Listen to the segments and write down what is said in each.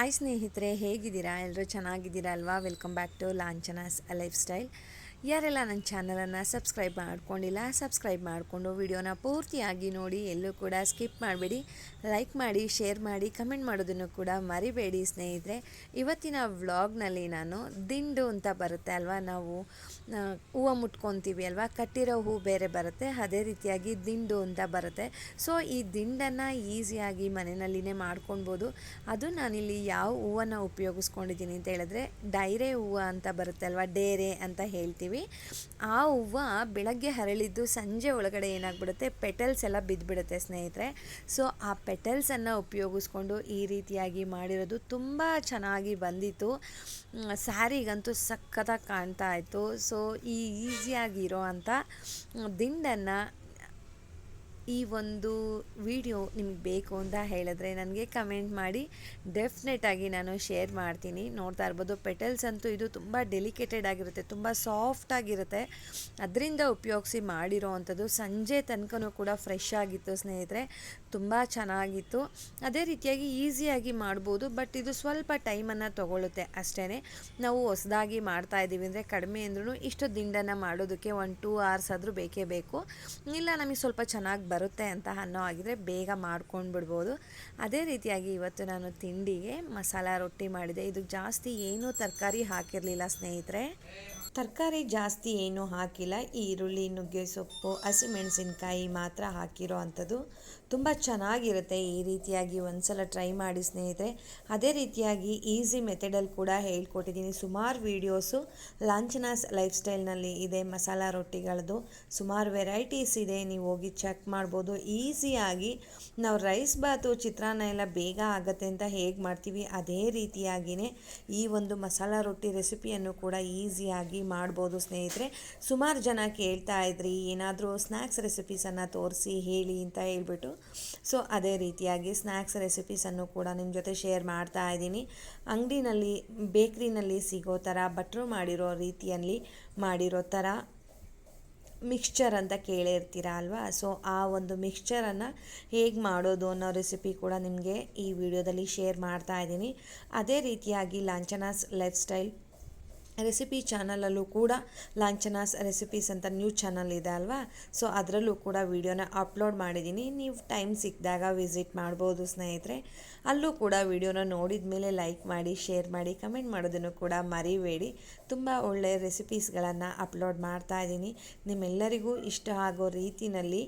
Hi ಸ್ನೇಹಿತರೆ ಹೇಗಿದ್ದೀರಾ? ಎಲ್ಲರೂ ಚೆನ್ನಾಗಿದ್ದೀರಾ ಅಲ್ವಾ? Welcome back to Lanchana's lifestyle ಯಾರೆಲ್ಲ ನನ್ನ ಚಾನಲನ್ನು ಸಬ್ಸ್ಕ್ರೈಬ್ ಮಾಡ್ಕೊಂಡಿಲ್ಲ, ಸಬ್ಸ್ಕ್ರೈಬ್ ಮಾಡಿಕೊಂಡು ವಿಡಿಯೋನ ಪೂರ್ತಿಯಾಗಿ ನೋಡಿ, ಎಲ್ಲೂ ಕೂಡ ಸ್ಕಿಪ್ ಮಾಡಬೇಡಿ. ಲೈಕ್ ಮಾಡಿ, ಶೇರ್ ಮಾಡಿ, ಕಮೆಂಟ್ ಮಾಡೋದನ್ನು ಕೂಡ ಮರಿಬೇಡಿ ಸ್ನೇಹಿತರೆ. ಇವತ್ತಿನ ವ್ಲಾಗ್ನಲ್ಲಿ ನಾನು ದಿಂಡು ಅಂತ ಬರುತ್ತೆ ಅಲ್ವಾ? ನಾವು ಹೂವು ಮುಟ್ಕೊತೀವಿ ಅಲ್ವಾ? ಕಟ್ಟಿರೋ ಹೂ ಬೇರೆ ಬರುತ್ತೆ, ಅದೇ ರೀತಿಯಾಗಿ ದಿಂಡು ಅಂತ ಬರುತ್ತೆ. ಸೊ, ಈ ದಿಂಡನ್ನು ಈಸಿಯಾಗಿ ಮನೆಯಲ್ಲಿನೇ ಮಾಡ್ಕೊಳ್ಬೋದು. ಅದು ನಾನಿಲ್ಲಿ ಯಾವ ಹೂವನ್ನು ಉಪಯೋಗಿಸ್ಕೊಂಡಿದ್ದೀನಿ ಅಂತ ಹೇಳಿದ್ರೆ, ಡೈರೆ ಹೂವು ಅಂತ ಬರುತ್ತೆ ಅಲ್ವಾ? ಡೇರೆ ಅಂತ ಹೇಳ್ತೀವಿ. ಆ ಹೂವು ಬೆಳಗ್ಗೆ ಹರಳಿದ್ದು ಸಂಜೆ ಒಳಗಡೆ ಏನಾಗ್ಬಿಡುತ್ತೆ? ಪೆಟಲ್ಸ್ ಎಲ್ಲ ಬಿದ್ದುಬಿಡುತ್ತೆ ಸ್ನೇಹಿತರೆ. ಸೊ, ಆ ಪೆಟಲ್ಸನ್ನು ಉಪಯೋಗಿಸ್ಕೊಂಡು ಈ ರೀತಿಯಾಗಿ ಮಾಡಿರೋದು ತುಂಬ ಚೆನ್ನಾಗಿ ಬಂದಿತ್ತು. ಸ್ಯಾರಿಗಂತೂ ಸಖತ್ತಾಗಿ ಕಾಣ್ತಾ ಇತ್ತು. ಸೊ, ಈ ಈಸಿಯಾಗಿರೋ ಅಂಥ ದಿಂಡನ್ನು ಈ ಒಂದು ವಿಡಿಯೋ ನಿಮ್ಗೆ ಬೇಕು ಅಂತ ಹೇಳಿದ್ರೆ ನನಗೆ ಕಮೆಂಟ್ ಮಾಡಿ. ಡೆಫಿನೆಟಾಗಿ ನಾನು ಶೇರ್ ಮಾಡ್ತೀನಿ. ನೋಡ್ತಾ ಇರ್ಬೋದು ಪೆಟಲ್ಸ್ ಅಂತೂ ಇದು ತುಂಬ ಡೆಲಿಕೇಟೆಡ್ ಆಗಿರುತ್ತೆ, ತುಂಬ ಸಾಫ್ಟ್ ಆಗಿರುತ್ತೆ. ಅದರಿಂದ ಉಪಯೋಗಿಸಿ ಮಾಡಿರೋ ಅಂಥದ್ದು ಸಂಜೆ ತನಕನೂ ಕೂಡ ಫ್ರೆಶ್ ಆಗಿತ್ತು ಸ್ನೇಹಿತರೆ, ತುಂಬ ಚೆನ್ನಾಗಿತ್ತು. ಅದೇ ರೀತಿಯಾಗಿ ಈಸಿಯಾಗಿ ಮಾಡ್ಬೋದು ಬಟ್ ಇದು ಸ್ವಲ್ಪ ಟೈಮನ್ನು ತಗೊಳ್ಳುತ್ತೆ ಅಷ್ಟೇ ನಾವು ಹೊಸದಾಗಿ ಮಾಡ್ತಾ ಇದ್ದೀವಿ ಅಂದರೆ ಕಡಿಮೆ ಅಂದ್ರೂ ಇಷ್ಟು ದಿಂಡನ್ನು ಮಾಡೋದಕ್ಕೆ ಒಂದು ಟೂ ಅವರ್ಸ್ ಆದರೂ ಬೇಕೇ ಬೇಕು. ಇಲ್ಲ, ನಮಗೆ ಸ್ವಲ್ಪ ಚೆನ್ನಾಗಿ ಬರುತ್ತೆ ಅಂತ ಅನ್ನೋ ಆಗಿದ್ರೆ ಬೇಗ ಮಾಡ್ಕೊಂಡು ಬಿಡ್ಬೋದು ಅದೇ ರೀತಿಯಾಗಿ ಇವತ್ತು ನಾನು ತಿಂಡಿಗೆ ಮಸಾಲ ರೊಟ್ಟಿ ಮಾಡಿದೆ. ಇದು ಜಾಸ್ತಿ ಏನೂ ತರಕಾರಿ ಹಾಕಿರಲಿಲ್ಲ ಸ್ನೇಹಿತರೆ. ತರಕಾರಿ ಜಾಸ್ತಿ ಏನೂ ಹಾಕಿಲ್ಲ. ಈರುಳ್ಳಿ, ನುಗ್ಗೆ ಸೊಪ್ಪು, ಹಸಿಮೆಣಸಿನ್ಕಾಯಿ ಮಾತ್ರ ಹಾಕಿರೋ ಅಂಥದ್ದು. ತುಂಬ ಚೆನ್ನಾಗಿರುತ್ತೆ ಈ ರೀತಿಯಾಗಿ ಒಂದ್ಸಲ ಟ್ರೈ ಮಾಡಿ ಸ್ನೇಹಿತರೆ. ಅದೇ ರೀತಿಯಾಗಿ ಈಸಿ ಮೆಥಡಲ್ಲಿ ಕೂಡ ಹೇಳ್ಕೊಟ್ಟಿದ್ದೀನಿ. ಸುಮಾರು ವೀಡಿಯೋಸು ಲಾಂಛನಾಸ್ ಲೈಫ್ ಸ್ಟೈಲ್ನಲ್ಲಿ ಇದೆ, ಮಸಾಲ ರೊಟ್ಟಿಗಳದ್ದು. ಸುಮಾರು ವೆರೈಟೀಸ್ ಇದೆ, ನೀವು ಹೋಗಿ ಚೆಕ್ ಮಾಡ್ಬೋದು. ಈಸಿಯಾಗಿ ನಾವು ರೈಸ್ ಬಾತು, ಚಿತ್ರಾನ್ನ ಎಲ್ಲ ಬೇಗ ಆಗುತ್ತೆ ಅಂತ ಹೇಗೆ ಮಾಡ್ತೀವಿ, ಅದೇ ರೀತಿಯಾಗಿಯೇ ಈ ಒಂದು ಮಸಾಲ ರೊಟ್ಟಿ ರೆಸಿಪಿಯನ್ನು ಕೂಡ ಈಸಿಯಾಗಿ ಮಾಡ್ಬೋದು ಸ್ನೇಹಿತರೆ. ಸುಮಾರು ಜನ ಕೇಳ್ತಾ ಇದ್ರಿ, ಏನಾದರೂ ಸ್ನ್ಯಾಕ್ಸ್ ರೆಸಿಪೀಸನ್ನು ತೋರಿಸಿ ಹೇಳಿ ಅಂತ ಹೇಳ್ಬಿಟ್ಟು ಸೊ ಅದೇ ರೀತಿಯಾಗಿ ಸ್ನ್ಯಾಕ್ಸ್ ರೆಸಿಪೀಸನ್ನು ಕೂಡ ನಿಮ್ಮ ಜೊತೆ ಶೇರ್ ಮಾಡ್ತಾ ಇದ್ದೀನಿ. ಅಂಗಡಿನಲ್ಲಿ ಬೇಕ್ರಿನಲ್ಲಿ ಸಿಗೋ ಥರ ಭಟ್ರು ಮಾಡಿರೋ ರೀತಿಯಲ್ಲಿ ಮಾಡಿರೋ ಥರ ಮಿಕ್ಸ್ಚರ್ ಅಂತ ಕೇಳಿರ್ತೀರ ಅಲ್ವಾ? ಸೊ ಆ ಒಂದು ಮಿಕ್ಸ್ಚರನ್ನು ಹೇಗೆ ಮಾಡೋದು ಅನ್ನೋ ರೆಸಿಪಿ ಕೂಡ ನಿಮಗೆ ಈ ವಿಡಿಯೋದಲ್ಲಿ ಶೇರ್ ಮಾಡ್ತಾ ಇದ್ದೀನಿ. ಅದೇ ರೀತಿಯಾಗಿ ಲಾಂಛನಾಸ್ ಲೈಫ್ ಸ್ಟೈಲ್ ರೆಸಿಪಿ ಚಾನಲಲ್ಲೂ ಕೂಡ ಲಾಂಛನಾಸ್ ರೆಸಿಪೀಸ್ ಅಂತ ನ್ಯೂಸ್ ಚಾನಲ್ ಇದೆ ಅಲ್ವಾ? ಸೊ ಅದರಲ್ಲೂ ಕೂಡ ವೀಡಿಯೋನ ಅಪ್ಲೋಡ್ ಮಾಡಿದ್ದೀನಿ. ನೀವು ಟೈಮ್ ಸಿಕ್ಕಿದಾಗ ವಿಸಿಟ್ ಮಾಡ್ಬೋದು ಸ್ನೇಹಿತರೆ. ಅಲ್ಲೂ ಕೂಡ ವೀಡಿಯೋನ ನೋಡಿದ ಮೇಲೆ ಲೈಕ್ ಮಾಡಿ, ಶೇರ್ ಮಾಡಿ, ಕಮೆಂಟ್ ಮಾಡೋದನ್ನು ಕೂಡ ಮರಿಬೇಡಿ. ತುಂಬ ಒಳ್ಳೆಯ ರೆಸಿಪೀಸ್ಗಳನ್ನು ಅಪ್ಲೋಡ್ ಮಾಡ್ತಾ ಇದ್ದೀನಿ. ನಿಮ್ಮೆಲ್ಲರಿಗೂ ಇಷ್ಟ ಆಗೋ ರೀತಿಯಲ್ಲಿ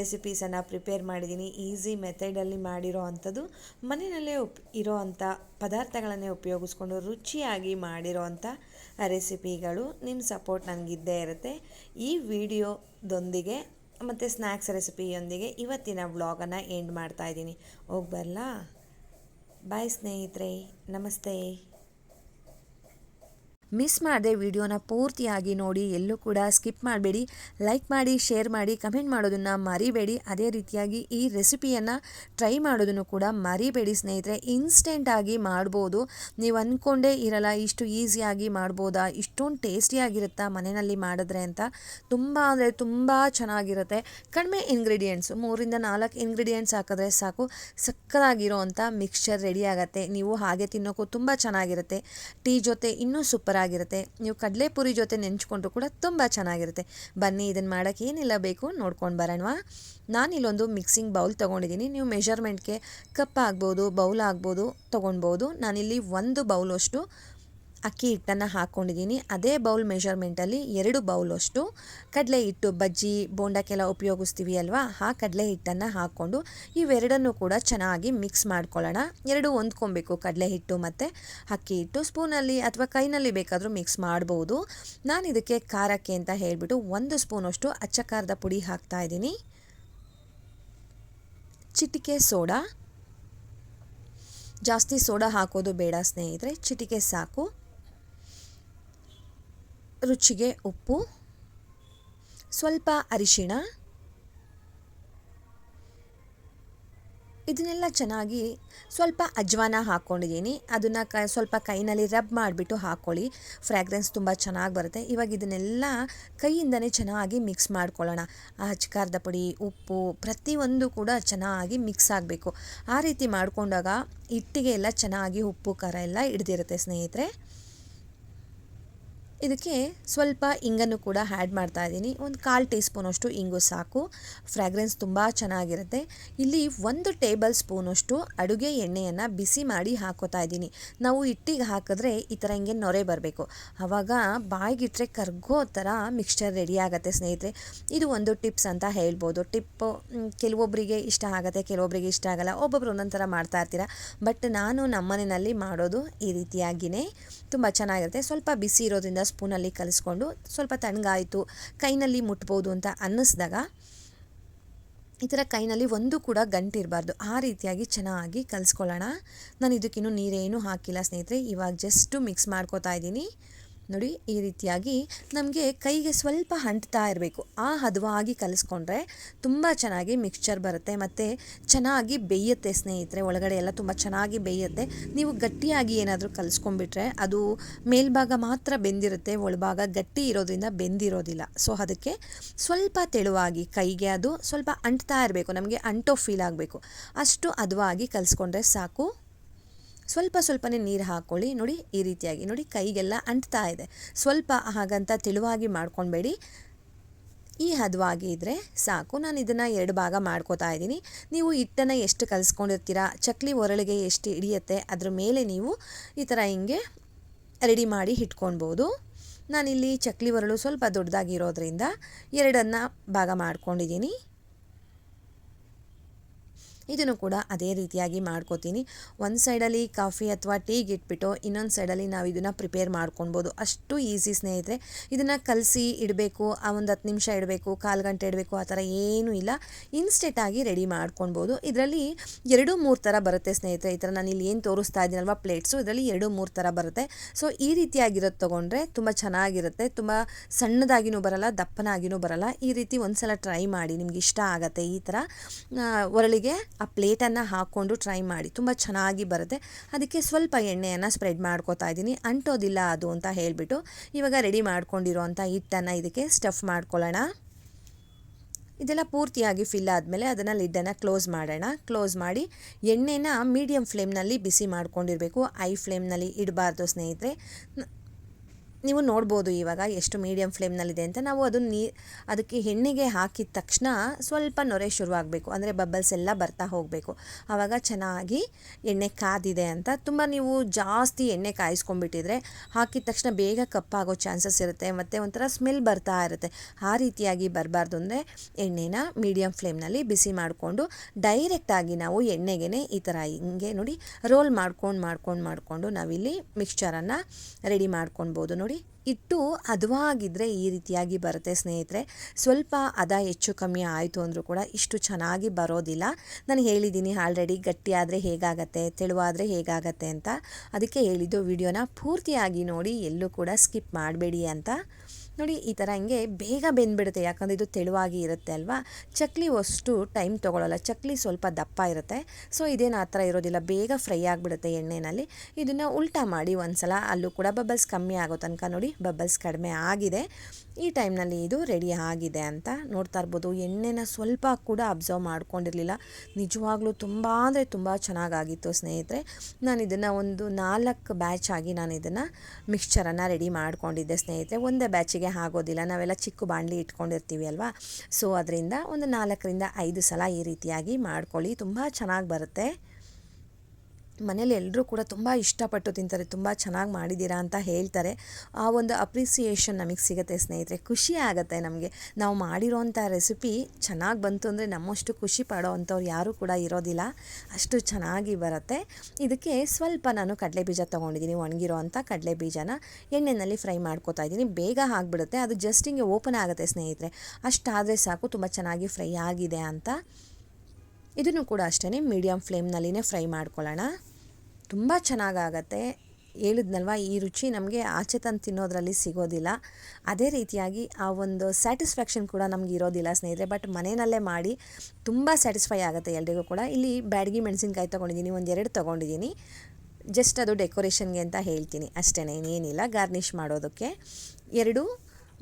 ರೆಸಿಪೀಸನ್ನು ಪ್ರಿಪೇರ್ ಮಾಡಿದ್ದೀನಿ. ಈಸಿ ಮೆಥಡಲ್ಲಿ ಮಾಡಿರೋ ಅಂಥದ್ದು, ಮನೆಯಲ್ಲೇ ಉಪ್, ಇರೋ ಅಂಥ ಪದಾರ್ಥಗಳನ್ನೇ ಉಪಯೋಗಿಸ್ಕೊಂಡು ರುಚಿಯಾಗಿ ಮಾಡಿರೋ ಅಂಥ ರೆಸಿಪಿಗಳು ನಿಮ್ಮ ಸಪೋರ್ಟ್ ನನಗಿದ್ದೇ ಇರುತ್ತೆ. ಈ ವಿಡಿಯೋದೊಂದಿಗೆ ಮತ್ತು ಸ್ನ್ಯಾಕ್ಸ್ ರೆಸಿಪಿಯೊಂದಿಗೆ ಇವತ್ತಿನ ವ್ಲಾಗನ್ನು ಎಂಡ್ ಮಾಡ್ತಾ ಇದ್ದೀನಿ. ಹೋಗಿ ಬರಲಾ? ಬಾಯ್ ಸ್ನೇಹಿತರೆ. ನಮಸ್ತೆ. ಮಿಸ್ ಮಾಡದೆ ವಿಡಿಯೋನ ಪೂರ್ತಿಯಾಗಿ ನೋಡಿ, ಎಲ್ಲೂ ಕೂಡ ಸ್ಕಿಪ್ ಮಾಡಬೇಡಿ. ಲೈಕ್ ಮಾಡಿ ಶೇರ್ ಮಾಡಿ ಕಮೆಂಟ್ ಮಾಡೋದನ್ನು ಮರಿಬೇಡಿ. ಅದೇ ರೀತಿಯಾಗಿ ಈ ರೆಸಿಪಿಯನ್ನು ಟ್ರೈ ಮಾಡೋದನ್ನು ಕೂಡ ಮರಿಬೇಡಿ ಸ್ನೇಹಿತರೆ. ಇನ್ಸ್ಟೆಂಟಾಗಿ ಮಾಡ್ಬೋದು. ನೀವು ಅಂದ್ಕೊಂಡೇ ಇರಲ್ಲ, ಇಷ್ಟು ಈಸಿಯಾಗಿ ಮಾಡ್ಬೋದಾ, ಇಷ್ಟೊಂದು ಟೇಸ್ಟಿಯಾಗಿರುತ್ತಾ ಮನೆಯಲ್ಲಿ ಮಾಡಿದ್ರೆ ಅಂತ. ತುಂಬ ಅಂದರೆ ತುಂಬ ಚೆನ್ನಾಗಿರುತ್ತೆ. ಕಡಿಮೆ ಇಂಗ್ರೀಡಿಯೆಂಟ್ಸು ಮೂರಿಂದ ನಾಲ್ಕು ಇಂಗ್ರೀಡಿಯೆಂಟ್ಸ್ ಹಾಕಿದ್ರೆ ಸಾಕು. ಸಕ್ಕದಾಗಿರೋ ಅಂಥ ಮಿಕ್ಸ್ಚರ್ ರೆಡಿ ಆಗುತ್ತೆ. ನೀವು ಹಾಗೆ ತಿನ್ನೋಕ್ಕೂ ತುಂಬ ಚೆನ್ನಾಗಿರುತ್ತೆ. ಟೀ ಜೊತೆ ಇನ್ನೂ ಸೂಪರ್ ಆಗಿರುತ್ತೆ ನೀವು ಕಡಲೆಪುರಿ ಜೊತೆ ನೆಂಚ್ಕೊಂಡ್ರು ಕೂಡ ತುಂಬ ಚೆನ್ನಾಗಿರುತ್ತೆ. ಬನ್ನಿ ಇದನ್ನು ಮಾಡೋಕ್ಕೆ ಏನೆಲ್ಲ ಬೇಕು ನೋಡ್ಕೊಂಡು ಬರೋಣವಾ ನಾನಿಲ್ಲೊಂದು ಮಿಕ್ಸಿಂಗ್ ಬೌಲ್ ತೊಗೊಂಡಿದ್ದೀನಿ. ನೀವು ಮೆಷರ್ಮೆಂಟ್ಗೆ ಕಪ್ ಆಗ್ಬೋದು ಬೌಲ್ ಆಗ್ಬೋದು ತೊಗೊಳ್ಬೋದು ನಾನಿಲ್ಲಿ ಒಂದು ಬೌಲಷ್ಟು ಅಕ್ಕಿ ಹಿಟ್ಟನ್ನು ಹಾಕ್ಕೊಂಡಿದ್ದೀನಿ ಅದೇ ಬೌಲ್ ಮೆಷರ್ಮೆಂಟಲ್ಲಿ ಎರಡು ಬೌಲಷ್ಟು ಕಡಲೆ ಹಿಟ್ಟು, ಬಜ್ಜಿ, ಬೋಂಡಕ್ಕೆಲ್ಲ ಉಪಯೋಗಿಸ್ತೀವಿ ಅಲ್ವಾ? ಆ ಕಡಲೆ ಹಿಟ್ಟನ್ನು ಹಾಕ್ಕೊಂಡು ಇವೆರಡನ್ನು ಕೂಡ ಚೆನ್ನಾಗಿ ಮಿಕ್ಸ್ ಮಾಡ್ಕೊಳ್ಳೋಣ. ಎರಡು ಹೊಂದ್ಕೊಬೇಕು ಕಡಲೆ ಹಿಟ್ಟು ಮತ್ತು ಅಕ್ಕಿ ಹಿಟ್ಟು. ಸ್ಪೂನಲ್ಲಿ ಅಥವಾ ಕೈನಲ್ಲಿ ಬೇಕಾದರೂ ಮಿಕ್ಸ್ ಮಾಡ್ಬೋದು. ನಾನು ಇದಕ್ಕೆ ಖಾರಕ್ಕೆ ಅಂತ ಹೇಳಿಬಿಟ್ಟು ಒಂದು ಸ್ಪೂನಷ್ಟು ಅಚ್ಚ ಖಾರದ ಪುಡಿ ಹಾಕ್ತಾ ಇದ್ದೀನಿ. ಚಿಟಿಕೆ ಸೋಡಾ. ಜಾಸ್ತಿ ಸೋಡಾ ಹಾಕೋದು ಬೇಡ ಸ್ನೇಹಿತರೆ, ಚಿಟಿಕೆ ಸಾಕು. ರುಚಿಗೆ ಉಪ್ಪು, ಸ್ವಲ್ಪ ಅರಿಶಿಣ. ಇದನ್ನೆಲ್ಲ ಚೆನ್ನಾಗಿ ಸ್ವಲ್ಪ ಅಜ್ವಾನ ಹಾಕ್ಕೊಂಡಿದ್ದೀನಿ. ಅದನ್ನು ಕ, ಸ್ವಲ್ಪ ಕೈನಲ್ಲಿ ರಬ್ ಮಾಡಿಬಿಟ್ಟು ಹಾಕ್ಕೊಳ್ಳಿ ಫ್ರ್ಯಾಗ್ರೆನ್ಸ್ ತುಂಬ ಚೆನ್ನಾಗಿ ಬರುತ್ತೆ. ಇವಾಗ ಇದನ್ನೆಲ್ಲ ಕೈಯಿಂದನೇ ಚೆನ್ನಾಗಿ ಮಿಕ್ಸ್ ಮಾಡ್ಕೊಳ್ಳೋಣ. ಆ ಹಚ್ಚಿಕಾರದ ಪುಡಿ, ಉಪ್ಪು ಪ್ರತಿಯೊಂದು ಕೂಡ ಚೆನ್ನಾಗಿ ಮಿಕ್ಸ್ ಆಗಬೇಕು. ಆ ರೀತಿ ಮಾಡಿಕೊಂಡಾಗ ಇಟ್ಟಿಗೆ ಎಲ್ಲ ಚೆನ್ನಾಗಿ ಉಪ್ಪು, ಖಾರ ಎಲ್ಲ ಹಿಡ್ದಿರುತ್ತೆ ಸ್ನೇಹಿತರೆ. ಇದಕ್ಕೆ ಸ್ವಲ್ಪ ಇಂಗನ್ನು ಕೂಡ ಆ್ಯಡ್ ಮಾಡ್ತಾ ಇದ್ದೀನಿ. ಒಂದು ಕಾಲು ಟೀ ಸ್ಪೂನಷ್ಟು ಇಂಗು ಸಾಕು. ಫ್ರ್ಯಾಗ್ರೆನ್ಸ್ ತುಂಬ ಚೆನ್ನಾಗಿರುತ್ತೆ. ಇಲ್ಲಿ ಒಂದು ಟೇಬಲ್ ಸ್ಪೂನಷ್ಟು ಅಡುಗೆ ಎಣ್ಣೆಯನ್ನು ಬಿಸಿ ಮಾಡಿ ಹಾಕೋತಾ ಇದ್ದೀನಿ. ನಾವು ಹಿಟ್ಟಿಗೆ ಹಾಕಿದ್ರೆ ಈ ಥರ ಹಿಂಗೆ ನೊರೆ ಬರಬೇಕು. ಆವಾಗ ಬಾಯಿಗಿಟ್ರೆ ಕರ್ಗೋ ಥರ ಮಿಕ್ಸ್ಚರ್ ರೆಡಿ ಆಗುತ್ತೆ ಸ್ನೇಹಿತರೆ. ಇದು ಒಂದು ಟಿಪ್ಸ್ ಅಂತ ಹೇಳ್ಬೋದು. ಟಿಪ್ಪು ಕೆಲವೊಬ್ಬರಿಗೆ ಇಷ್ಟ ಆಗುತ್ತೆ ಕೆಲವೊಬ್ಬರಿಗೆ ಇಷ್ಟ ಆಗಲ್ಲ. ಒಬ್ಬೊಬ್ರು ಒಂದೊಂದು ಥರ ಮಾಡ್ತಾ ಇರ್ತೀರ. ಬಟ್ ನಾನು ನಮ್ಮನೆಯಲ್ಲಿ ಮಾಡೋದು ಈ ರೀತಿಯಾಗಿಯೇ ತುಂಬ ಚೆನ್ನಾಗಿರುತ್ತೆ. ಸ್ವಲ್ಪ ಬಿಸಿ ಇರೋದ್ರಿಂದ ಸ್ಪೂನಲ್ಲಿ ಕಲಿಸ್ಕೊಂಡು ಸ್ವಲ್ಪ ತಣ್ಣಗಾಯಿತು, ಕೈನಲ್ಲಿ ಮುಟ್ಬೋದು ಅಂತ ಅನ್ನಿಸ್ದಾಗ ಈ ಥರ ಕೈನಲ್ಲಿ ಒಂದು ಕೂಡ ಗಂಟಿರಬಾರ್ದು ಆ ರೀತಿಯಾಗಿ ಚೆನ್ನಾಗಿ ಕಲಿಸ್ಕೊಳ್ಳೋಣ. ನಾನು ಇದಕ್ಕಿನ್ನೂ ನೀರೇನು ಹಾಕಿಲ್ಲ ಸ್ನೇಹಿತರೆ. ಇವಾಗ ಜಸ್ಟು ಮಿಕ್ಸ್ ಮಾಡ್ಕೋತಾ ಇದ್ದೀನಿ. ನೋಡಿ, ಈ ರೀತಿಯಾಗಿ ನಮಗೆ ಕೈಗೆ ಸ್ವಲ್ಪ ಅಂಟ್ತಾ ಇರಬೇಕು. ಆ ಹದವಾಗಿ ಕಲಿಸ್ಕೊಂಡ್ರೆ ತುಂಬ ಚೆನ್ನಾಗಿ ಮಿಕ್ಸ್ಚರ್ ಬರುತ್ತೆ ಮತ್ತು ಚೆನ್ನಾಗಿ ಬೇಯುತ್ತೆ ಸ್ನೇಹಿತರೆ, ಒಳಗಡೆ ಎಲ್ಲ ತುಂಬ ಚೆನ್ನಾಗಿ ಬೇಯುತ್ತೆ. ನೀವು ಗಟ್ಟಿಯಾಗಿ ಏನಾದರೂ ಕಲಿಸ್ಕೊಂಡ್ಬಿಟ್ರೆ ಅದು ಮೇಲ್ಭಾಗ ಮಾತ್ರ ಬೆಂದಿರುತ್ತೆ, ಒಳಭಾಗ ಗಟ್ಟಿ ಇರೋದ್ರಿಂದ ಬೆಂದಿರೋದಿಲ್ಲ. ಸೊ ಅದಕ್ಕೆ ಸ್ವಲ್ಪ ತೆಳುವಾಗಿ ಕೈಗೆ ಅದು ಸ್ವಲ್ಪ ಅಂಟ್ತಾ ಇರಬೇಕು, ನಮಗೆ ಅಂಟೋ ಫೀಲ್ ಆಗಬೇಕು. ಅಷ್ಟು ಹದವಾಗಿ ಕಲಿಸ್ಕೊಂಡ್ರೆ ಸಾಕು. ಸ್ವಲ್ಪ ಸ್ವಲ್ಪನೇ ನೀರು ಹಾಕ್ಕೊಳ್ಳಿ ನೋಡಿ, ಈ ರೀತಿಯಾಗಿ. ನೋಡಿ, ಕೈಗೆಲ್ಲ ಅಂಟ್ತಾ ಇದೆ. ಸ್ವಲ್ಪ ಹಾಗಂತ ತೆಳುವಾಗಿ ಮಾಡ್ಕೊಳ್ಬೇಡಿ. ಈ ಹದವಾಗಿ ಇದ್ದರೆ ಸಾಕು. ನಾನು ಇದನ್ನು ಎರಡು ಭಾಗ ಮಾಡ್ಕೋತಾ ಇದ್ದೀನಿ. ನೀವು ಹಿಟ್ಟನ್ನು ಎಷ್ಟು ಕಲಿಸ್ಕೊಂಡಿರ್ತೀರಾ, ಚಕ್ಲಿ ಒರಳಿಗೆ ಎಷ್ಟು ಹಿಡಿಯುತ್ತೆ, ಅದ್ರ ಮೇಲೆ ನೀವು ಈ ಥರ ಹಿಂಗೆ ರೆಡಿ ಮಾಡಿ ಇಟ್ಕೊಳ್ಬೋದು. ನಾನಿಲ್ಲಿ ಚಕ್ಲಿ ಒರಳು ಸ್ವಲ್ಪ ದೊಡ್ಡದಾಗಿರೋದ್ರಿಂದ ಎರಡನ್ನು ಭಾಗ ಮಾಡ್ಕೊಂಡಿದ್ದೀನಿ. ಇದನ್ನು ಕೂಡ ಅದೇ ರೀತಿಯಾಗಿ ಮಾಡ್ಕೋತೀನಿ. ಒಂದು ಸೈಡಲ್ಲಿ ಕಾಫಿ ಅಥವಾ ಟೀಗೆ ಇಟ್ಬಿಟ್ಟು ಇನ್ನೊಂದು ಸೈಡಲ್ಲಿ ನಾವು ಇದನ್ನು ಪ್ರಿಪೇರ್ ಮಾಡ್ಕೊಳ್ಬೋದು ಅಷ್ಟು ಈಸಿ ಸ್ನೇಹಿತರೆ, ಇದನ್ನು ಕಲಸಿ ಇಡಬೇಕು, ಆ ಒಂದು ಹತ್ತು ನಿಮಿಷ ಇಡಬೇಕು, ಕಾಲು ಗಂಟೆ ಇಡಬೇಕು, ಆ ಥರ ಏನೂ ಇಲ್ಲ. ಇನ್ಸ್ಟೆಂಟಾಗಿ ರೆಡಿ ಮಾಡ್ಕೊಳ್ಬೋದು ಇದರಲ್ಲಿ ಎರಡು ಮೂರು ಥರ ಬರುತ್ತೆ ಸ್ನೇಹಿತರೆ, ಈ ಥರ ನಾನು ಇಲ್ಲಿ ಏನು ತೋರಿಸ್ತಾ ಇದ್ದೀನಲ್ವ ಪ್ಲೇಟ್ಸು ಇದರಲ್ಲಿ ಎರಡು ಮೂರು ಥರ ಬರುತ್ತೆ. ಸೊ ಈ ರೀತಿಯಾಗಿರೋದು ತೊಗೊಂಡ್ರೆ ತುಂಬ ಚೆನ್ನಾಗಿರುತ್ತೆ, ತುಂಬ ಸಣ್ಣದಾಗಿನೂ ಬರಲ್ಲ, ದಪ್ಪನಾಗಿನೂ ಬರಲ್ಲ. ಈ ರೀತಿ ಒಂದು ಸಲ ಟ್ರೈ ಮಾಡಿ ನಿಮ್ಗೆ ಇಷ್ಟ ಆಗುತ್ತೆ ಈ ಥರ. ಒರಳಿಗೆ ಆ ಪ್ಲೇಟನ್ನು ಹಾಕ್ಕೊಂಡು ಟ್ರೈ ಮಾಡಿ. ತುಂಬ ಚೆನ್ನಾಗಿ ಬರುತ್ತೆ. ಅದಕ್ಕೆ ಸ್ವಲ್ಪ ಎಣ್ಣೆಯನ್ನು ಸ್ಪ್ರೆಡ್ ಮಾಡ್ಕೋತಾ ಇದ್ದೀನಿ. ಅಂಟೋದಿಲ್ಲ ಅದು ಅಂತ ಹೇಳಿಬಿಟ್ಟು ಇವಾಗ ರೆಡಿ ಮಾಡ್ಕೊಂಡಿರೋವಂಥ ಹಿಟ್ಟನ್ನು ಇದಕ್ಕೆ ಸ್ಟಫ್ ಮಾಡ್ಕೊಳ್ಳೋಣ. ಇದೆಲ್ಲ ಪೂರ್ತಿಯಾಗಿ ಫಿಲ್ ಆದಮೇಲೆ ಅದನ್ನು ಲಿಡ್ಡನ್ನು ಕ್ಲೋಸ್ ಮಾಡೋಣ. ಕ್ಲೋಸ್ ಮಾಡಿ ಎಣ್ಣೆನ ಮೀಡಿಯಮ್ ಫ್ಲೇಮ್ನಲ್ಲಿ ಬಿಸಿ ಮಾಡ್ಕೊಂಡಿರಬೇಕು. ಐ ಫ್ಲೇಮ್ನಲ್ಲಿ ಇಡಬಾರ್ದು ಸ್ನೇಹಿತರೆ. ನೀವು ನೋಡ್ಬೋದು ಇವಾಗ ಎಷ್ಟು ಮೀಡಿಯಮ್ ಫ್ಲೇಮ್ನಲ್ಲಿದೆ ಅಂತ. ನಾವು ಅದು ನೀ, ಅದಕ್ಕೆ ಎಣ್ಣೆಗೆ ಹಾಕಿದ ತಕ್ಷಣ ಸ್ವಲ್ಪ ನೊರೆ ಶುರುವಾಗಬೇಕು. ಅಂದರೆ ಬಬ್ಬಲ್ಸ್ ಎಲ್ಲ ಬರ್ತಾ ಹೋಗಬೇಕು. ಆವಾಗ ಚೆನ್ನಾಗಿ ಎಣ್ಣೆ ಕಾದಿದೆ ಅಂತ. ತುಂಬ ನೀವು ಜಾಸ್ತಿ ಎಣ್ಣೆ ಕಾಯಿಸ್ಕೊಂಡ್ಬಿಟ್ಟಿದ್ರೆ ಹಾಕಿದ ತಕ್ಷಣ ಬೇಗ ಕಪ್ಪಾಗೋ ಚಾನ್ಸಸ್ ಇರುತ್ತೆ. ಮತ್ತು ಒಂಥರ ಸ್ಮೆಲ್ ಬರ್ತಾ ಇರುತ್ತೆ. ಆ ರೀತಿಯಾಗಿ ಬರಬಾರ್ದು ಅಂದರೆ ಎಣ್ಣೆನ ಮೀಡಿಯಮ್ ಫ್ಲೇಮ್ನಲ್ಲಿ ಬಿಸಿ ಮಾಡಿಕೊಂಡು ಡೈರೆಕ್ಟಾಗಿ ನಾವು ಎಣ್ಣೆಗೆ ಈ ಥರ ಹಿಂಗೆ ನೋಡಿ ರೋಲ್ ಮಾಡ್ಕೊಂಡು ಮಾಡ್ಕೊಂಡು ಮಾಡಿಕೊಂಡು ನಾವಿಲ್ಲಿ ಮಿಕ್ಸ್ಚರನ್ನು ರೆಡಿ ಮಾಡ್ಕೊಳ್ಬೋದು ನೋಡಿ. ಇಟ್ಟು ಹದವಾಗಿದ್ದರೆ ಈ ರೀತಿಯಾಗಿ ಬರುತ್ತೆ ಸ್ನೇಹಿತರೆ. ಸ್ವಲ್ಪ ಅದ ಹೆಚ್ಚು ಕಮ್ಮಿ ಆಯಿತು ಅಂದರೂ ಕೂಡ ಇಷ್ಟು ಚೆನ್ನಾಗಿ ಬರೋದಿಲ್ಲ. ನಾನು ಹೇಳಿದ್ದೀನಿ ಆಲ್ರೆಡಿ ಗಟ್ಟಿಯಾದರೆ ಹೇಗಾಗತ್ತೆ, ತೆಳುವಾದರೆ ಹೇಗಾಗತ್ತೆ ಅಂತ. ಅದಕ್ಕೆ ಹೇಳಿದ್ದು ವಿಡಿಯೋನ ಪೂರ್ತಿಯಾಗಿ ನೋಡಿ, ಎಲ್ಲೂ ಕೂಡ ಸ್ಕಿಪ್ ಮಾಡಬೇಡಿ ಅಂತ. ನೋಡಿ, ಈ ಥರ ಹಿಂಗೆ ಬೇಗ ಬೆಂದ್ಬಿಡುತ್ತೆ. ಯಾಕಂದರೆ ಇದು ತೆಳುವಾಗಿ ಇರುತ್ತೆ ಅಲ್ವಾ? ಚಕ್ಲಿ ಅಷ್ಟು ಟೈಮ್ ತೊಗೊಳ್ಳಲ್ಲ ಚಕ್ಲಿ ಸ್ವಲ್ಪ ದಪ್ಪ ಇರುತ್ತೆ. ಸೊ, ಇದೇನು ಆ ಥರ ಇರೋದಿಲ್ಲ. ಬೇಗ ಫ್ರೈ ಆಗಿಬಿಡುತ್ತೆ ಎಣ್ಣೆಯಲ್ಲಿ ಇದನ್ನು ಉಲ್ಟಾ ಮಾಡಿ ಒಂದ್ಸಲ. ಅಲ್ಲೂ ಕೂಡ ಬಬಲ್ಸ್ ಕಮ್ಮಿ ಆಗೋ ತನಕ ನೋಡಿ, ಬಬಲ್ಸ್ ಕಡಿಮೆ ಆಗಿದೆ. ಈ ಟೈಮ್ನಲ್ಲಿ ಇದು ರೆಡಿ ಆಗಿದೆ ಅಂತ ನೋಡ್ತಾ ಇರ್ಬೋದು. ಎಣ್ಣೆನ ಸ್ವಲ್ಪ ಕೂಡ ಅಬ್ಸರ್ವ್ ಮಾಡ್ಕೊಂಡಿರಲಿಲ್ಲ. ನಿಜವಾಗ್ಲೂ ತುಂಬ ಅಂದರೆ ತುಂಬ ಚೆನ್ನಾಗಾಗಿತ್ತು ಸ್ನೇಹಿತರೆ. ನಾನು ಇದನ್ನು ಒಂದು ನಾಲ್ಕು ಬ್ಯಾಚ್ ಆಗಿ ನಾನು ಇದನ್ನು ಮಿಕ್ಸ್ಚರನ್ನು ರೆಡಿ ಮಾಡ್ಕೊಂಡಿದ್ದೆ ಸ್ನೇಹಿತರೆ. ಒಂದೇ ಬ್ಯಾಚಿಗೆ ಆಗೋದಿಲ್ಲ. ನಾವೆಲ್ಲ ಚಿಕ್ಕ ಬಾಣಲಿ ಇಟ್ಕೊಂಡಿರ್ತೀವಿ ಅಲ್ವಾ? ಸೊ ಅದರಿಂದ ಒಂದು ನಾಲ್ಕರಿಂದ ಐದು ಸಲ ಈ ರೀತಿಯಾಗಿ ಮಾಡ್ಕೊಳ್ಳಿ. ತುಂಬ ಚೆನ್ನಾಗಿ ಬರುತ್ತೆ. ಮನೇಲಿ ಎಲ್ಲರೂ ಕೂಡ ತುಂಬ ಇಷ್ಟಪಟ್ಟು ತಿಂತಾರೆ, ತುಂಬ ಚೆನ್ನಾಗಿ ಮಾಡಿದ್ದೀರಾ ಅಂತ ಹೇಳ್ತಾರೆ. ಆ ಒಂದು ಅಪ್ರಿಸಿಯೇಷನ್ ನಮಗೆ ಸಿಗುತ್ತೆ ಸ್ನೇಹಿತರೆ, ಖುಷಿ ಆಗುತ್ತೆ ನಮಗೆ. ನಾವು ಮಾಡಿರೋವಂಥ ರೆಸಿಪಿ ಚೆನ್ನಾಗಿ ಬಂತು ಅಂದರೆ ನಮ್ಮಷ್ಟು ಖುಷಿ ಪಡೋ ಅಂಥವ್ರು ಯಾರೂ ಕೂಡ ಇರೋದಿಲ್ಲ. ಅಷ್ಟು ಚೆನ್ನಾಗಿ ಬರುತ್ತೆ. ಇದಕ್ಕೆ ಸ್ವಲ್ಪ ನಾನು ಕಡಲೆ ಬೀಜ ತೊಗೊಂಡಿದ್ದೀನಿ, ಒಣಗಿರೋ ಅಂಥ ಕಡಲೆ ಬೀಜನ. ಎಣ್ಣೆಯಲ್ಲಿ ಫ್ರೈ ಮಾಡ್ಕೋತಾ ಇದ್ದೀನಿ. ಬೇಗ ಆಗಿಬಿಡುತ್ತೆ. ಅದು ಜಸ್ಟ್ ಹಿಂಗೆ ಓಪನ್ ಆಗುತ್ತೆ ಸ್ನೇಹಿತರೆ. ಅಷ್ಟಾದರೆ ಸಾಕು, ತುಂಬ ಚೆನ್ನಾಗಿ ಫ್ರೈ ಆಗಿದೆ ಅಂತ. ಇದನ್ನು ಕೂಡ ಅಷ್ಟೇ ಮೀಡಿಯಮ್ ಫ್ಲೇಮ್ನಲ್ಲಿನೇ ಫ್ರೈ ಮಾಡ್ಕೊಳ್ಳೋಣ. ತುಂಬ ಚೆನ್ನಾಗಾಗತ್ತೆ. ಹೇಳಿದ್ನಲ್ವ, ಈ ರುಚಿ ನಮಗೆ ಆಚೆ ತಂದು ತಿನ್ನೋದ್ರಲ್ಲಿ ಸಿಗೋದಿಲ್ಲ. ಅದೇ ರೀತಿಯಾಗಿ ಆ ಒಂದು ಸ್ಯಾಟಿಸ್ಫ್ಯಾಕ್ಷನ್ ಕೂಡ ನಮ್ಗೆ ಇರೋದಿಲ್ಲ ಸ್ನೇಹಿತರೆ ಬಟ್ ಮನೆಯಲ್ಲೇ ಮಾಡಿ ತುಂಬ ಸ್ಯಾಟಿಸ್ಫೈ ಆಗುತ್ತೆ ಎಲ್ರಿಗೂ ಕೂಡ. ಇಲ್ಲಿ ಬ್ಯಾಡಗಿ ಮೆಣಸಿನ್ಕಾಯಿ ತೊಗೊಂಡಿದ್ದೀನಿ ಒಂದು ಎರಡು ತೊಗೊಂಡಿದ್ದೀನಿ. ಜಸ್ಟ್ ಅದು ಡೆಕೋರೇಷನ್ಗೆ ಅಂತ ಹೇಳ್ತೀನಿ. ಅಷ್ಟೇ ಇನ್ನೇನಿಲ್ಲ ಗಾರ್ನಿಷ್ ಮಾಡೋದಕ್ಕೆ. ಎರಡು,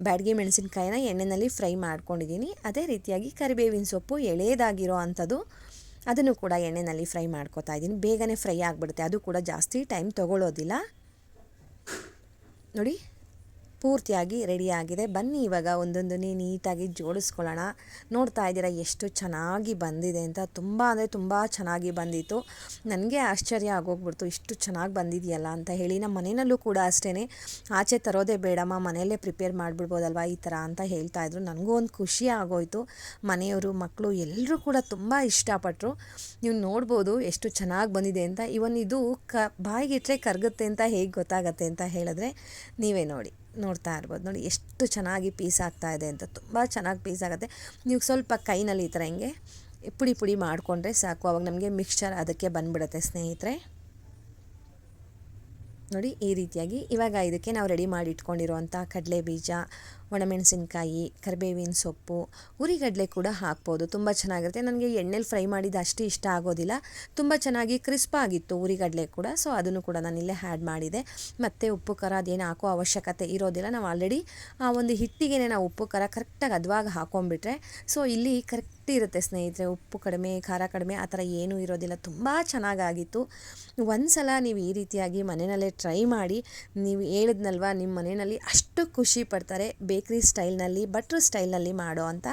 ಬ್ಯಾಡಗಿ ಮೆಣಸಿನ್ಕಾಯಿನ ಎಣ್ಣೆಯಲ್ಲಿ ಫ್ರೈ ಮಾಡ್ಕೊಂಡಿದ್ದೀನಿ. ಅದೇ ರೀತಿಯಾಗಿ ಕರಿಬೇವಿನ ಸೊಪ್ಪು ಎಳೆದಾಗಿರೋ ಅಂಥದ್ದು. ಅದನ್ನು ಕೂಡ ಎಣ್ಣೆಯಲ್ಲಿ ಫ್ರೈ ಮಾಡ್ಕೋತಾ ಇದ್ದೀನಿ. ಬೇಗನೆ ಫ್ರೈ ಆಗಿಬಿಡುತ್ತೆ. ಅದು ಕೂಡ ಜಾಸ್ತಿ ಟೈಮ್ ತೊಗೊಳ್ಳೋದಿಲ್ಲ ನೋಡಿ. ಪೂರ್ತಿಯಾಗಿ ರೆಡಿಯಾಗಿದೆ ಬನ್ನಿ ಇವಾಗ ಒಂದೊಂದನ್ನೇ ನೀಟಾಗಿ ಜೋಡಿಸ್ಕೊಳ್ಳೋಣ. ನೋಡ್ತಾ ಇದ್ದೀರಾ ಎಷ್ಟು ಚೆನ್ನಾಗಿ ಬಂದಿದೆ ಅಂತ. ತುಂಬ ಅಂದರೆ ತುಂಬ ಚೆನ್ನಾಗಿ ಬಂದಿತ್ತು. ನನಗೆ ಆಶ್ಚರ್ಯ ಆಗೋಗ್ಬಿಡ್ತು. ಇಷ್ಟು ಚೆನ್ನಾಗಿ ಬಂದಿದೆಯಲ್ಲ ಅಂತ ಹೇಳಿ. ನಮ್ಮ ಮನೆಯಲ್ಲೂ ಕೂಡ ಅಷ್ಟೇ ಆಚೆ ತರೋದೇ ಬೇಡಮ್ಮ. ಮನೆಯಲ್ಲೇ ಪ್ರಿಪೇರ್ ಮಾಡಿಬಿಡ್ಬೋದಲ್ವ ಈ ಥರ ಅಂತ ಹೇಳ್ತಾಯಿದ್ರು ನನಗೂ ಒಂದು ಖುಷಿ ಆಗೋಯ್ತು. ಮನೆಯವರು, ಮಕ್ಕಳು ಎಲ್ಲರೂ ಕೂಡ ತುಂಬ ಇಷ್ಟಪಟ್ಟರು ನೀವು ನೋಡ್ಬೋದು ಎಷ್ಟು ಚೆನ್ನಾಗಿ ಬಂದಿದೆ ಅಂತ. ಇವನ್ ಇದು ಕ ಬಾಯಿಗಿಟ್ರೆ ಕರಗುತ್ತೆ ಅಂತ ಹೇಗೆ ಗೊತ್ತಾಗತ್ತೆ ಅಂತ ಹೇಳಿದ್ರೆ ನೀವೇ ನೋಡಿ. ನೋಡ್ತಾ ಇರ್ಬೋದು. ನೋಡಿ, ಎಷ್ಟು ಚೆನ್ನಾಗಿ ಪೀಸ್ ಆಗ್ತಾ ಇದೆ ಅಂತ ತುಂಬ ಚೆನ್ನಾಗಿ ಪೀಸ್ ಆಗುತ್ತೆ. ನೀವು ಸ್ವಲ್ಪ ಕೈನಲ್ಲಿ ಈ ಥರ ಹಿಂಗೆ ಪುಡಿ ಪುಡಿ ಮಾಡಿಕೊಂಡ್ರೆ ಸಾಕು. ಅವಾಗ ನಮಗೆ ಮಿಕ್ಸ್ಚರ್ ಅದಕ್ಕೆ ಬಂದ್ಬಿಡುತ್ತೆ, ಸ್ನೇಹಿತರೆ. ನೋಡಿ, ಈ ರೀತಿಯಾಗಿ ಇವಾಗ ಇದಕ್ಕೆ ನಾವು ರೆಡಿ ಮಾಡಿ ಇಟ್ಕೊಂಡಿರುವಂಥ ಕಡಲೆ ಬೀಜ ಒಣಮೆಣಸಿನ್ಕಾಯಿ, ಕರಿಬೇವಿನ ಸೊಪ್ಪು, ಉರಿಗಡಲೆ ಕೂಡ ಹಾಕ್ಬೋದು. ತುಂಬ ಚೆನ್ನಾಗಿರುತ್ತೆ. ನನಗೆ ಎಣ್ಣೆಲಿ ಫ್ರೈ ಮಾಡಿದ ಅಷ್ಟು ಇಷ್ಟ ಆಗೋದಿಲ್ಲ. ತುಂಬ ಚೆನ್ನಾಗಿ ಕ್ರಿಸ್ಪ್ ಆಗಿತ್ತು ಉರಿಗಡಲೆ ಕೂಡ. ಸೊ ಅದನ್ನು ಕೂಡ ನಾನು ಇಲ್ಲೇ ಹ್ಯಾಡ್ ಮಾಡಿದೆ. ಮತ್ತು ಉಪ್ಪು, ಖಾರ ಅದೇನು ಹಾಕೋ ಅವಶ್ಯಕತೆ ಇರೋದಿಲ್ಲ. ನಾವು ಆಲ್ರೆಡಿ ಆ ಒಂದು ಹಿಟ್ಟಿಗೆ ನಾವು ಉಪ್ಪು, ಖಾರ ಕರೆಕ್ಟಾಗಿ ಅದ್ವಾಗ ಹಾಕೊಂಡ್ಬಿಟ್ರೆ ಸೊ ಇಲ್ಲಿ ಕರೆಕ್ಟ್ ಇರುತ್ತೆ ಸ್ನೇಹಿತರೆ. ಉಪ್ಪು ಕಡಿಮೆ, ಖಾರ ಕಡಿಮೆ ಆ ಥರ ಏನೂ ಇರೋದಿಲ್ಲ. ತುಂಬ ಚೆನ್ನಾಗಾಗಿತ್ತು. ಒಂದು ಸಲ ನೀವು ಈ ರೀತಿಯಾಗಿ ಮನೆಯಲ್ಲೇ ಟ್ರೈ ಮಾಡಿ, ನೀವು ಹೇಳಿದ್ನಲ್ವ ನಿಮ್ಮ ಮನೆಯಲ್ಲಿ ಅಷ್ಟು ಖುಷಿ ಪಡ್ತಾರೆ. ಬೇಕ್ರಿ ಸ್ಟೈಲ್ನಲ್ಲಿ ಬಟ್ರ್ ಸ್ಟೈಲ್ನಲ್ಲಿ ಮಾಡೋ ಅಂಥ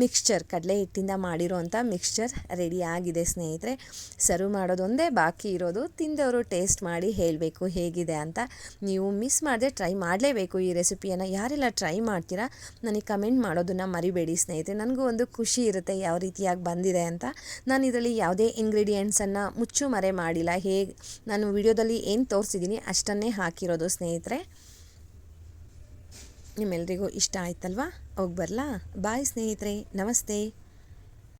ಮಿಕ್ಸ್ಚರ್ ಕಡಲೆ ಹಿಟ್ಟಿಂದ ಮಾಡಿರೋ ಅಂಥ ಮಿಕ್ಸ್ಚರ್ ಆಗಿದೆ ಸ್ನೇಹಿತರೆ. ಸರ್ವ್ ಮಾಡೋದೊಂದೇ ಬಾಕಿ ಇರೋದು ತಿಂದವರು ಟೇಸ್ಟ್ ಮಾಡಿ ಹೇಳಬೇಕು ಹೇಗಿದೆ ಅಂತ ನೀವು ಮಿಸ್ ಮಾಡದೆ ಟ್ರೈ ಮಾಡಲೇಬೇಕು ಈ ರೆಸಿಪಿಯನ್ನು ಯಾರೆಲ್ಲ ಟ್ರೈ ಮಾಡ್ತೀರಾ, ನನಗೆ ಕಮೆಂಟ್ ಮಾಡೋದನ್ನು ಮರಿಬೇಡಿ ಸ್ನೇಹಿತರೆ. ನನಗೂ ಒಂದು ಖುಷಿ ಇರುತ್ತೆ ಯಾವ ರೀತಿಯಾಗಿ ಬಂದಿದೆ ಅಂತ. ನಾನು ಇದರಲ್ಲಿ ಯಾವುದೇ ಇಂಗ್ರೀಡಿಯೆಂಟ್ಸನ್ನು ಮುಚ್ಚು ಮರೆ ಮಾಡಿಲ್ಲ. ಹೇಗೆ, ನಾನು ವಿಡಿಯೋದಲ್ಲಿ ಏನು ತೋರಿಸಿದ್ದೀನಿ ಅಷ್ಟನ್ನೇ ಹಾಕಿರೋದು ಸ್ನೇಹಿತರೆ. ನಿಮ್ಮೆಲ್ರಿಗೂ ಇಷ್ಟ ಆಯ್ತಲ್ವಾ? ಹೋಗಿ ಬರಲಾ? ಬಾಯ್ ಸ್ನೇಹಿತರೆ ನಮಸ್ತೆ.